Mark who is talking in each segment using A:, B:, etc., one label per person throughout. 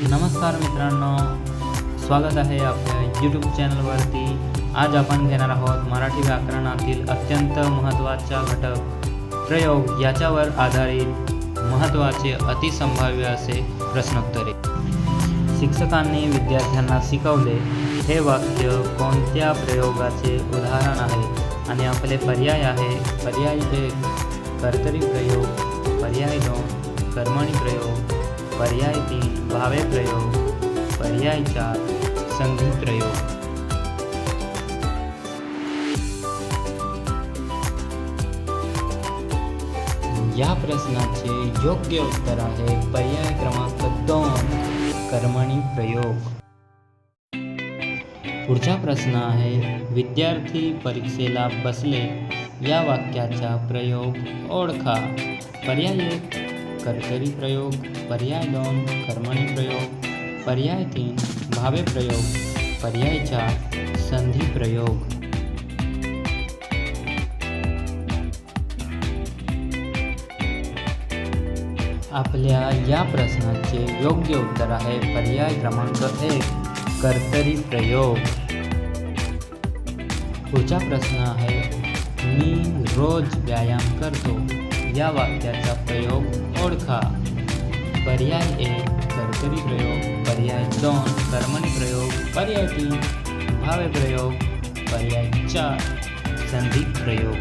A: नमस्कार मित्रांनो स्वागत आहे आपल्या यूट्यूब चॅनलवरती आज आपण घेणार आहोत मराठी व्याकरणातील अत्यंत महत्त्वाचा घटक. प्रयोग याच्यावर आधारित महत्त्वाचे अतिसंभाव्य असे प्रश्नोत्तरे. शिक्षकांनी विद्यार्थ्यांना शिकवले हे वाक्य कोणत्या प्रयोगाचे उदाहरण आहे? आणि आपले पर्याय आहे पर्याय एक कर्तरी प्रयोग पर्याय दोन कर्मणी प्रयोग पर्याय तीन भावे प्रयोग पर्याय चार संघी प्रयोग. या प्रश्नाचे योग्य उत्तर आहे पर्याय क्रमांक दोन कर्मणी प्रयोग. पुढचा प्रश्न आहे विद्यार्थी परीक्षेला बसले या वाक्याचा प्रयोग ओळखा. पर्याय कर्तरी प्रयोग पर्याय दोन कर्मणी प्रयोग पर्याय तीन भावे प्रयोग पर्याय चार संधी प्रयोग. आपल्या या प्रश्नाचे योग्य उत्तर आहे पर्याय क्रमांक एक कर्तरी प्रयोग. पुढचा प्रश्न आहे मी रोज व्यायाम करतो या वाक्याचा प्रयोग ओळखा पर्याय एक कर्तरी प्रयोग पर्याय दोन कर्मणी प्रयोग पर्याय तीन भावे प्रयोग पर्याय चार संधी प्रयोग.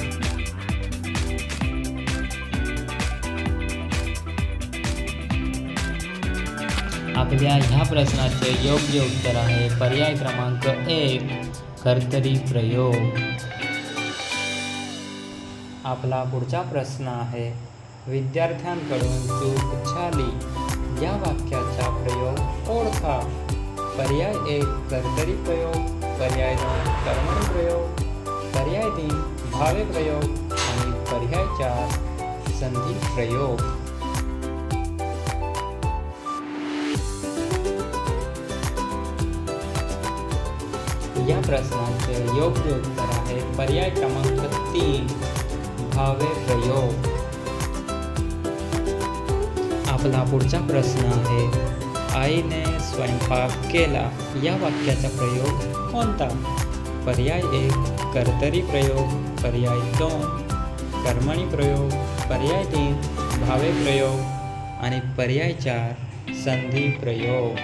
A: आपल्या ह्या प्रश्नाचे योग्य उत्तर आहे पर्याय क्रमांक एक कर्तरी प्रयोग. आपला पुढचा प्रश्न आहे विद्यार्थ्यांकडून चूक झाली. या वाक्याचा प्रयोग ओळखा. पर्याय एक कर्तरी प्रयोग. पर्याय दोन कर्मण प्रयोग. पर्याय तीन भावे प्रयोग. आणि पर्याय चार संधी प्रयोग. या प्रश्नाचे योग्य उत्तर आहे पर्याय क्रमांक तीन भावे प्रयोग. आपला पुढचा प्रश्न आहे आईने स्वयंपाक केला या वाक्याचा प्रयोग कोणता? पर्याय एक कर्तरी प्रयोग पर्याय दोन कर्मणी प्रयोग पर्याय तीन भावे प्रयोग आणि पर्याय चार संधी प्रयोग.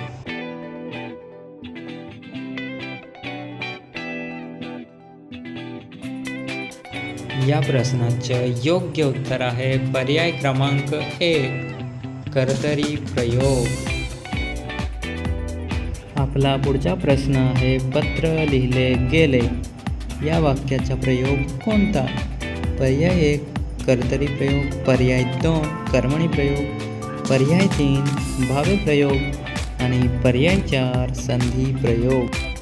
A: या प्रश्नाचं योग्य उत्तर आहे पर्याय क्रमांक एक. कर्तरी प्रयोग. आपला पुढचा प्रश्न आहे पत्र लिहिले गेले. या वाक्याचा प्रयोग कोणता? पर्याय एक कर्तरी प्रयोग. पर्याय दोन कर्मणी प्रयोग. पर्याय तीन भावे प्रयोग. आणि पर्याय चार संधी प्रयोग.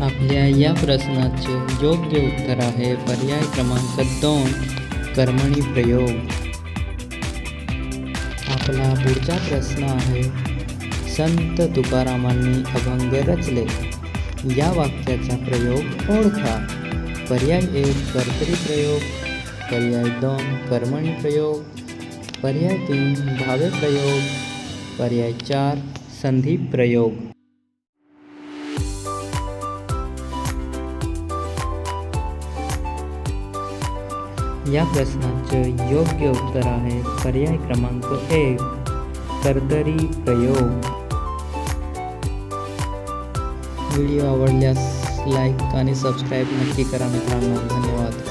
A: आपल्या या प्रश्नाचे योग्य उत्तर आहे. पर्याय क्रमांक दोन कर्मणी प्रयोग. आपला पुढचा प्रश्न आहे संत तुकारामांनी अभंग रचले. या वाक्याचा प्रयोग ओळखा. पर्याय एक कर्तरी प्रयोग. पर्याय दोन कर्मणी प्रयोग. पर्याय तीन भावे प्रयोग. पर्याय चार संधी प्रयोग. या प्रश्नाचे योग्य उत्तर आहे. पर्याय क्रमांक एक कर्तरी प्रयोग. व्हिडिओ आवडल्यास लाईक आणि सबस्क्राईब नक्की करा मित्रांनो. धन्यवाद.